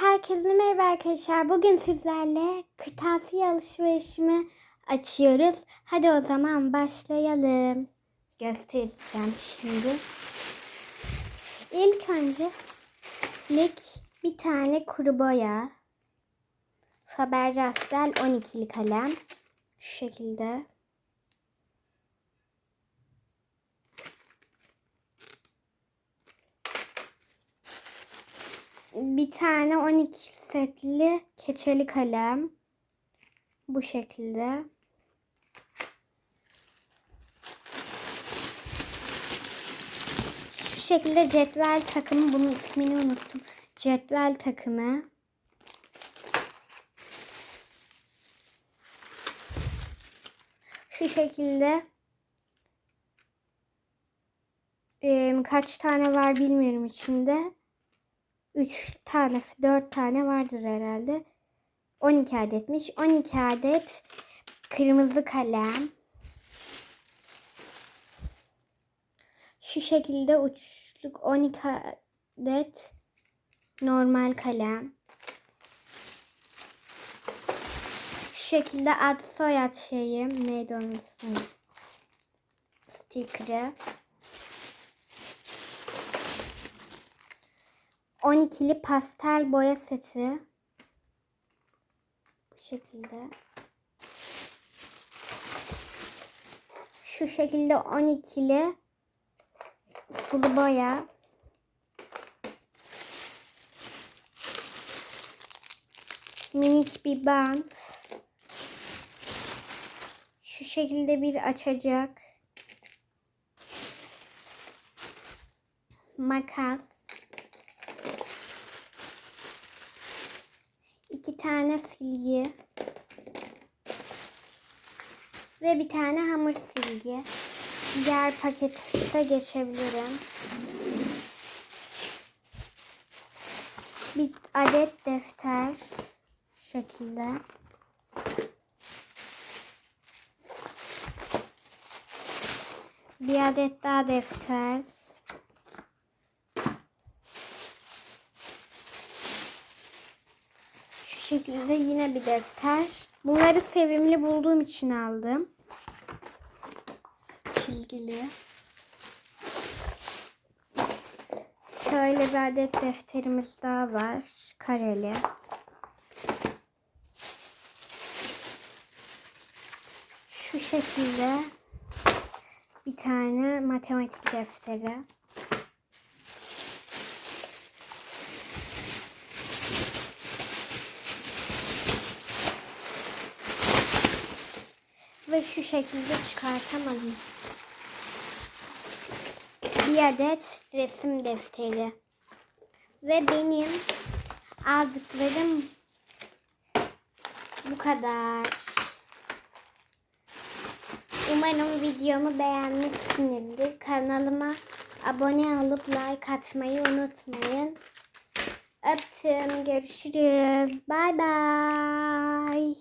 Herkese merhaba arkadaşlar. Bugün sizlerle kırtasiye alışverişimi açıyoruz. Hadi o zaman başlayalım. Göstereceğim şimdi. İlk önce lik bir tane kuru boya. Faber-Castell 12'li kalem. Şu şekilde. Bir tane 12 setli keçeli kalem. Bu şekilde. Şu şekilde cetvel takımı. Bunun ismini unuttum. Cetvel takımı. Şu şekilde. Ee, kaç tane var bilmiyorum içinde. 3 tane, 4 tane vardır herhalde. 12 adetmiş. 12 adet kırmızı kalem. Şu şekilde uçluk 12 adet normal kalem. Şu şekilde ad soyad şeyim. Neydi onun ismi? Sticker'ı. 12'li pastel boya seti. Bu şekilde. Şu şekilde 12'li sulu boya. Minik bir bant. Şu şekilde bir açacak. Makas. İki tane silgi ve bir tane hamur silgi. Diğer pakete geçebilirim. Bir adet defter şekilde. Bir adet daha defter. Şu şekilde yine bir defter. Bunları sevimli bulduğum için aldım. Çizgili. Şöyle bir adet defterimiz daha var. Kareli. Şu şekilde bir tane matematik defteri. Ve şu şekilde çıkartamadım. Bir adet resim defteri. Ve benim aldıklarım bu kadar. Umarım videomu beğenmişsinizdir. Kanalıma abone olup like atmayı unutmayın. Öptüm. Görüşürüz. Bay bay.